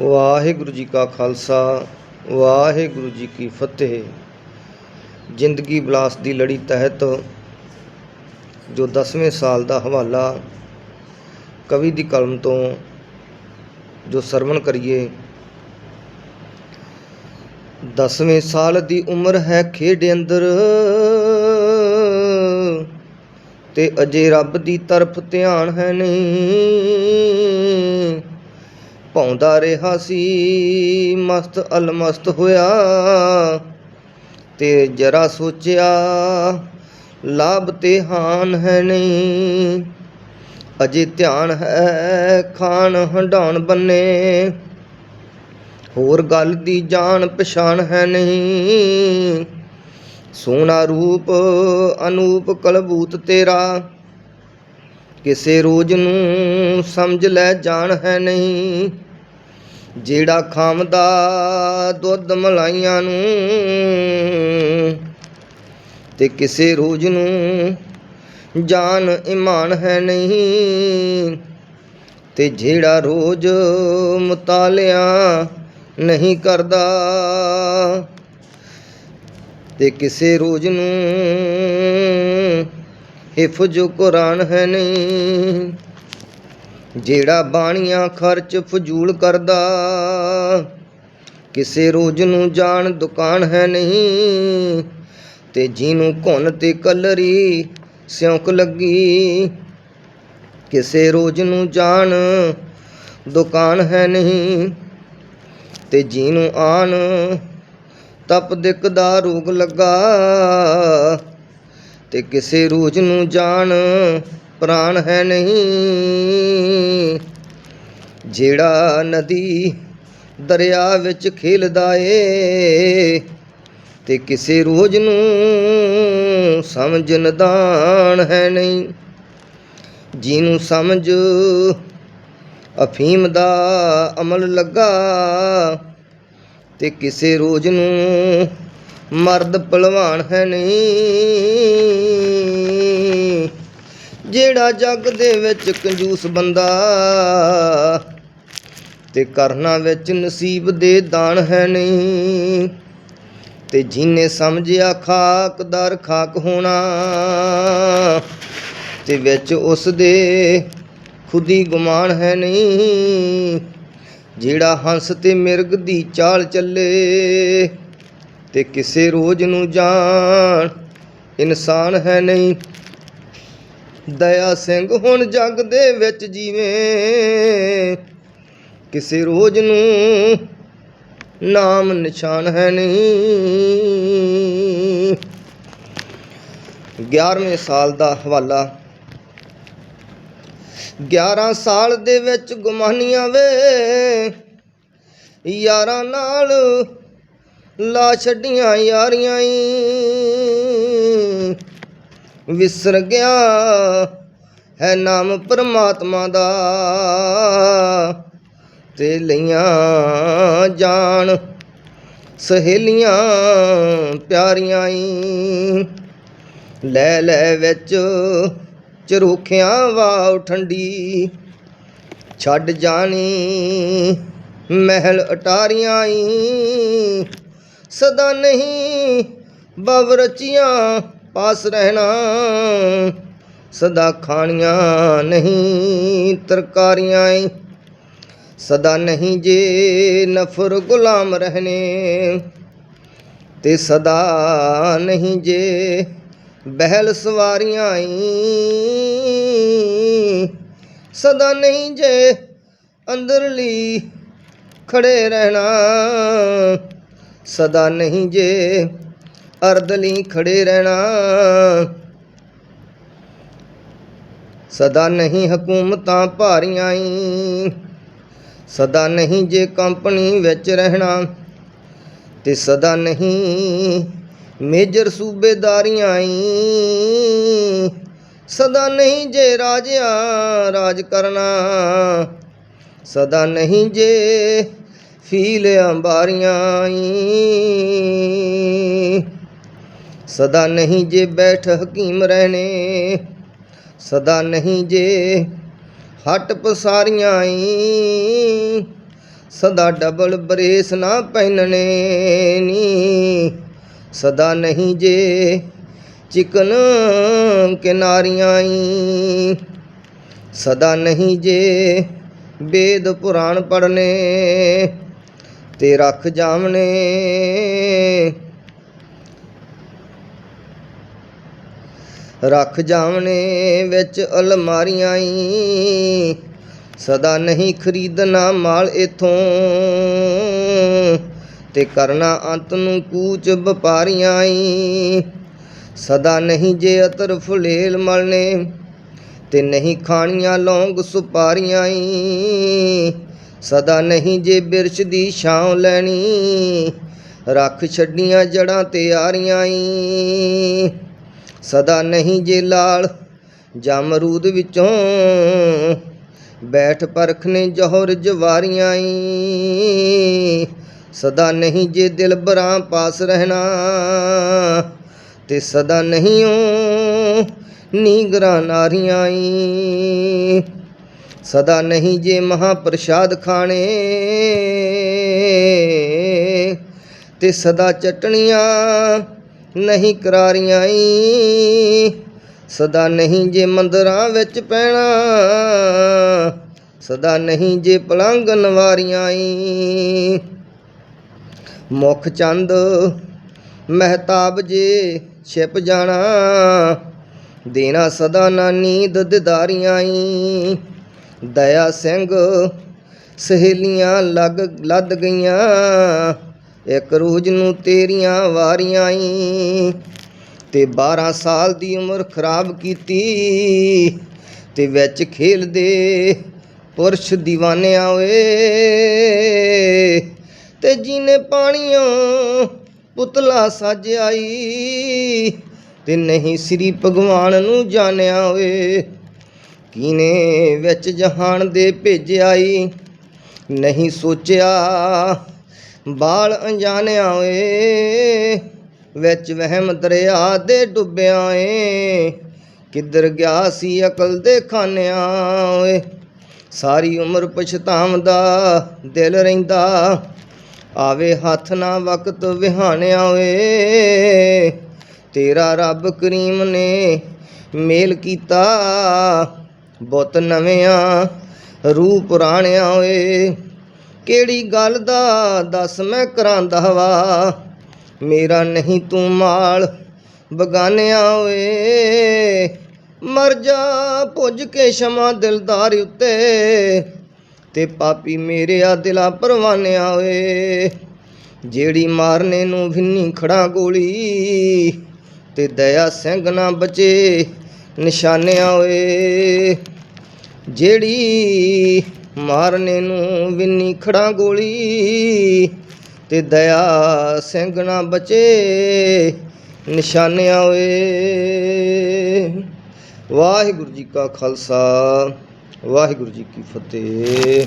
ਵਾਹਿਗੁਰੂ ਜੀ ਕਾ ਖਾਲਸਾ, ਵਾਹਿਗੁਰੂ ਜੀ ਕੀ ਫਤਿਹ। ਜ਼ਿੰਦਗੀ ਬਲਾਸ ਦੀ ਲੜੀ ਤਹਿਤ ਜੋ 10ਵੇਂ ਸਾਲ ਦਾ ਹਵਾਲਾ ਕਵੀ ਦੀ ਕਲਮ ਤੋਂ ਜੋ ਸਰਵਣ ਕਰੀਏ 10ਵੇਂ ਸਾਲ ਦੀ ਉਮਰ ਹੈ ਖੇਡ ਅੰਦਰ ਤੇ ਅਜੇ ਰੱਬ ਦੀ ਤਰਫ ਧਿਆਨ ਹੈ ਨਹੀਂ। ਭੌਂਦਾ ਰਿਹਾ ਸੀ, ਮਸਤ ਅਲਮਸਤ ਹੋਇਆ। ਤੇ ਜਰਾ ਸੋਚਿਆ, ਲਾਭ ਤੇ ਹਾਨ ਹੈ ਨਹੀਂ। ਅਜੇ ਧਿਆਨ ਹੈ ਖਾਨ ਹੰਡਾਉਣ ਬੰਨੇ। ਹੋਰ ਗੱਲ ਦੀ ਜਾਣ ਪਛਾਣ ਹੈ ਨਹੀਂ। ਸੋਹਣਾ ਰੂਪ, ਅਨੂਪ ਕਲਬੂਤ ਤੇਰਾ। ਕਿਸੇ ਰੋਜ਼ ਨੂੰ ਸਮਝ ਲੈ ਜਾਣ ਹੈ ਨਹੀਂ। ਜਿਹੜਾ ਖਾਮਦਾ ਦੁੱਧ ਮਲਾਈਆਂ ਨੂੰ ਤੇ ਕਿਸੇ ਰੋਜ਼ ਨੂੰ ਜਾਨ ਇਮਾਨ ਹੈ ਨਹੀਂ ਤੇ ਜਿਹੜਾ ਰੋਜ਼ ਮੁਤਾਲਿਆ ਨਹੀਂ ਕਰਦਾ ਤੇ ਕਿਸੇ ਰੋਜ਼ ਨੂੰ ਹਿਫਜ਼ ਕੁਰਾਨ ਹੈ ਨਹੀਂ ਜਿਹੜਾ ਬਾਣੀਆਂ ਖਰਚ ਫਜ਼ੂਲ ਕਰਦਾ, ਕਿਸੇ ਰੋਜ਼ ਨੂੰ ਜਾਣ ਦੁਕਾਨ ਹੈ ਨਹੀਂ, ਤੇ ਜਿਹਨੂੰ ਘੁੰਨ ਤੇ ਕਲਰੀ ਸਿਉਂਕ ਲੱਗੀ। ਕਿਸੇ ਰੋਜ਼ ਨੂੰ ਜਾਣ ਦੁਕਾਨ ਹੈ ਨਹੀਂ, ਤੇ ਜਿਹਨੂੰ ਆਣ ਤਪ ਦਿੱਕ ਦਾ ਰੋਗ ਲੱਗਾ, ਤੇ ਕਿਸੇ ਰੋਜ਼ ਨੂੰ ਜਾਣ ਪ੍ਰਾਣ ਹੈ ਨਹੀਂ। ਜਿਹੜਾ ਨਦੀ ਦਰਿਆ ਵਿੱਚ ਖੇਲਦਾ ਏ ਤੇ ਕਿਸੇ ਰੋਜ਼ ਨੂੰ ਸਮਝ ਨਦਾਨ ਹੈ ਨਹੀਂ। ਜਿਹਨੂੰ ਸਮਝ ਅਫੀਮ ਦਾ ਅਮਲ ਲੱਗਾ ਤੇ ਕਿਸੇ ਰੋਜ਼ ਨੂੰ ਮਰਦ ਪਹਿਲਵਾਨ ਹੈ ਨਹੀਂ। ਜਿਹੜਾ ਜੱਗ ਦੇ ਵਿੱਚ ਕੰਜੂਸ ਬੰਦਾ ਤੇ ਕਰਨਾ ਵਿੱਚ ਨਸੀਬ ਦੇ ਦਾਨ ਹੈ ਨਹੀਂ, ਤੇ ਜਿਹਨੇ ਸਮਝਿਆ ਖਾਕਦਾਰ ਖਾਕ ਹੋਣਾ, ਤੇ ਵਿੱਚ ਉਸ ਦੇ ਖੁਦੀ ਗੁਮਾਨ ਹੈ ਨਹੀਂ, ਜਿਹੜਾ ਹੰਸ ਤੇ ਮਿਰਗ ਦੀ ਚਾਲ ਚੱਲੇ, ਤੇ ਕਿਸੇ ਰੋਜ਼ ਨੂੰ ਜਾਣ ਇਨਸਾਨ ਹੈ ਨਹੀਂ। ਦਇਆ ਸਿੰਘ ਹੁਣ ਜੱਗ ਦੇ ਵਿੱਚ ਜੀਵੇਂ। ਕਿਸੇ ਰੋਜ਼ ਨੂੰ ਨਾਮ ਨਿਸ਼ਾਨ ਹੈ ਨਹੀਂ। 11ਵੇਂ ਸਾਲ ਦਾ ਹਵਾਲਾ। 11 ਸਾਲ ਦੇ ਵਿੱਚ ਗੁਮਾਨੀਆਂ ਵੇ। ਯਾਰਾਂ ਨਾਲ ਲਾ ਛੱਡੀਆਂ ਯਾਰੀਆਂ ਈ। ਵਿਸਰ ਗਿਆ ਹੈ ਨਾਮ ਪਰਮਾਤਮਾ ਦਾ ਤੇ ਲਈਆਂ ਜਾਣ ਸਹੇਲੀਆਂ ਪਿਆਰੀਆਂ ਈ। ਲੈ ਲੈ ਵਿੱਚ ਚਰੂਖਿਆਂ ਵਾਉ ਠੰਡੀ ਛੱਡ ਜਾਣੀ ਮਹਿਲ ਅਟਾਰੀਆਂ ਈ। ਸਦਾ ਨਹੀਂ ਬਵਰਚੀਆਂ ਪਾਸ ਰਹਿਣਾ। ਸਦਾ ਖਾਣੀਆਂ ਨਹੀਂ ਤਰਕਾਰੀਆਂ ਈ ਸਦਾ ਨਹੀਂ ਜੇ ਨਫਰ ਗੁਲਾਮ ਰਹਨੇ ਤੇ ਸਦਾ ਨਹੀਂ ਜੇ ਬਹਿਲ ਸਵਾਰੀਆਂ ਈ ਸਦਾ ਨਹੀਂ ਜੇ ਅੰਦਰਲੀ ਖੜੇ ਰਹਿਣਾ। ਸਦਾ ਨਹੀਂ ਜੇ ਅਰਦਲੀ ਖੜੇ ਰਹਿਣਾ। ਸਦਾ ਨਹੀਂ ਹਕੂਮਤਾਂ ਭਾਰੀਆਂ ਈ। ਸਦਾ ਨਹੀਂ ਜੇ ਕੰਪਨੀ ਵਿੱਚ ਰਹਿਣਾ ਤੇ ਸਦਾ ਨਹੀਂ ਮੇਜਰ ਸੂਬੇਦਾਰੀਆਂ ਈ। ਸਦਾ ਨਹੀਂ ਜੇ ਰਾਜਿਆਂ ਰਾਜ ਕਰਨਾ। ਸਦਾ ਨਹੀਂ ਜੇ ਫੀਲ ਅੰਬਾਰੀਆਂ ਈ। ਸਦਾ ਨਹੀਂ ਜੇ ਬੈਠ ਹਕੀਮ ਰਹਿਣੇ, ਸਦਾ ਨਹੀਂ ਜੇ ਹਟ ਪਸਾਰੀਆਂ ਈ ਸਦਾ ਡਬਲ ਬਰੇਸ ਨਾ ਪਹਿਨਣੇ ਨੀ, ਸਦਾ ਨਹੀਂ ਜੇ ਚਿਕਨ ਕਿਨਾਰੀਆਂ ਈ ਸਦਾ ਨਹੀਂ ਜੇ ਵੇਦ ਪੁਰਾਣ ਪੜਨੇ ਤੇ ਰੱਖ ਜਾਵਣੇ ਰੱਖ ਜਾਵਣੇ ਵਿੱਚ ਅਲਮਾਰੀਆਂ ਈ। ਸਦਾ ਨਹੀਂ ਖਰੀਦਣਾ ਮਾਲ ਇਥੋਂ। ਤੇ ਕਰਨਾ ਅੰਤ ਨੂੰ ਕੂਚ ਵਪਾਰੀਆਂ ਈ। ਸਦਾ ਨਹੀਂ ਜੇ ਅਤਰ ਫੁਲੇਲ ਮਲਨੇ ਤੇ ਨਹੀਂ ਖਾਣੀਆਂ ਲੌਂਗ ਸੁਪਾਰੀਆਂ ਈ। ਸਦਾ ਨਹੀਂ ਜੇ ਬਿਰਛ ਦੀ ਛਾਂ ਲੈਣੀ, ਰੱਖ ਛੱਡੀਆਂ ਜੜਾਂ ਤੇ ਆਰੀਆਂ ਈ। ਸਦਾ ਨਹੀਂ ਜੇ ਲਾਲ ਜਮਰੂਦ ਵਿੱਚੋਂ ਬੈਠ ਪਰਖ ਨੇ ਜੋਹਰ ਜਵਾਰੀਆਂ ਈ। ਸਦਾ ਨਹੀਂ ਜੇ ਦਿਲ ਬਰਾਂ ਪਾਸ ਰਹਿਣਾ, ਤੇ ਸਦਾ ਨਹੀਂ ਓ ਨੀਗਰਾਂ ਨਾਰੀਆਂ ਈ। ਸਦਾ ਨਹੀਂ ਜੇ ਮਹਾ ਪ੍ਰਸ਼ਾਦ ਖਾਣੇ, ਤੇ ਸਦਾ ਚਟਣੀਆਂ ਨਹੀਂ ਕਰਾਰੀਆਂ ਈ। ਸਦਾ ਨਹੀਂ ਜੇ ਮੰਦਰਾਂ ਵਿੱਚ ਪੈਣਾ। ਸਦਾ ਨਹੀਂ ਜੇ ਪਲੰਗ ਨਵਾਰੀਆਂ ਈ। ਮੁਖ ਚੰਦ ਮਹਿਤਾਬ ਜੇ ਛਿਪ ਜਾਣਾ। ਦੇਣਾ ਸਦਾ ਨਾ ਨੀਂਦ ਦਿਦਾਰੀਆਂ ਈ। ਦਇਆ ਸਿੰਘ ਸਹੇਲੀਆਂ ਲੱਗ, ਲੱਦ ਗਈਆਂ। ਇੱਕ ਰੋਜ਼ ਨੂੰ ਤੇਰੀਆਂ ਵਾਰੀਆਂ ਈ ਤੇ 12 ਸਾਲ ਦੀ ਉਮਰ ਖਰਾਬ ਕੀਤੀ ਤੇ ਵਿੱਚ ਖੇਲਦੇ ਪੁਰਸ਼ دیਵਾਨਿਆਂ ਓਏ ਤੇ ਜੀਨੇ ਪਾਣੀਆਂ ਪੁਤਲਾ ਸਾਜਿਆਈ ਤੇ ਨਹੀਂ ਸ੍ਰੀ ਭਗਵਾਨ ਨੂੰ ਜਾਣਿਆ ਓਏ ਕੀਨੇ ਵਿੱਚ ਜਹਾਨ ਦੇ ਭੇਜਿਆਈ ਨਹੀਂ ਸੋਚਿਆ ਬਾਲ ਅਣਜਾਣਿਆ ਓਏ ਵਿੱਚ ਵਹਿਮ ਦਰਿਆ ਦੇ ਡੁੱਬਿਆ ਏ। ਕਿੱਧਰ ਗਿਆ ਸੀ ਅਕਲ ਦੇ ਖਾਨਿਆ ਓਏ ਸਾਰੀ ਉਮਰ ਪਛਤਾਉਂਦਾ ਦਿਲ ਰਹਿੰਦਾ। ਆਵੇ ਹੱਥ ਨਾ ਵਕਤ ਵਿਹਾਣਿਆ ਓਏ ਤੇਰਾ ਰੱਬ ਕਰੀਮ ਨੇ ਮੇਲ ਕੀਤਾ। ਬੁੱਤ ਨਵਿਆਂ, ਰੂਪ ਪੁਰਾਣਿਆ ਓਏ ਕਿਹੜੀ ਗੱਲ ਦਾ? ਦੱਸ ਮੈਂ ਕਰਾਂਦਾ ਵਾ। ਮੇਰਾ ਨਹੀਂ ਤੂੰ ਮਾਲ, ਬਗਾਨਿਆ ਓਏ। ਮਰ ਜਾ ਭੁੱਜ ਕੇ ਸ਼ਮਾ ਦਿਲਦਾਰ ਉੱਤੇ। ਤੇ ਪਾਪੀ ਮੇਰੇ ਆ ਦਿਲਾ ਪਰਵਾਨਿਆ ਓਏ। ਜਿਹੜੀ ਮਾਰਨੇ ਨੂੰ ਫਿੰਨੀ ਖੜਾ ਗੋਲੀ, ਤੇ ਦਇਆ ਸਿੰਘ ਨਾ ਬਚੇ ਨਿਸ਼ਾਨਿਆ ਓਏ। ਜਿਹੜੀ ਮਾਰਨੇ ਨੂੰ ਵਿੰਨੀ ਖੜਾ ਗੋਲੀ ਤੇ ਦਇਆ ਸਿੰਘ ਨਾ ਬਚੇ, ਨਿਸ਼ਾਨਿਆ ਓਏ। ਵਾਹਿਗੁਰੂ ਜੀ ਕਾ ਖਾਲਸਾ, ਵਾਹਿਗੁਰੂ ਜੀ ਕੀ ਫਤਿਹ।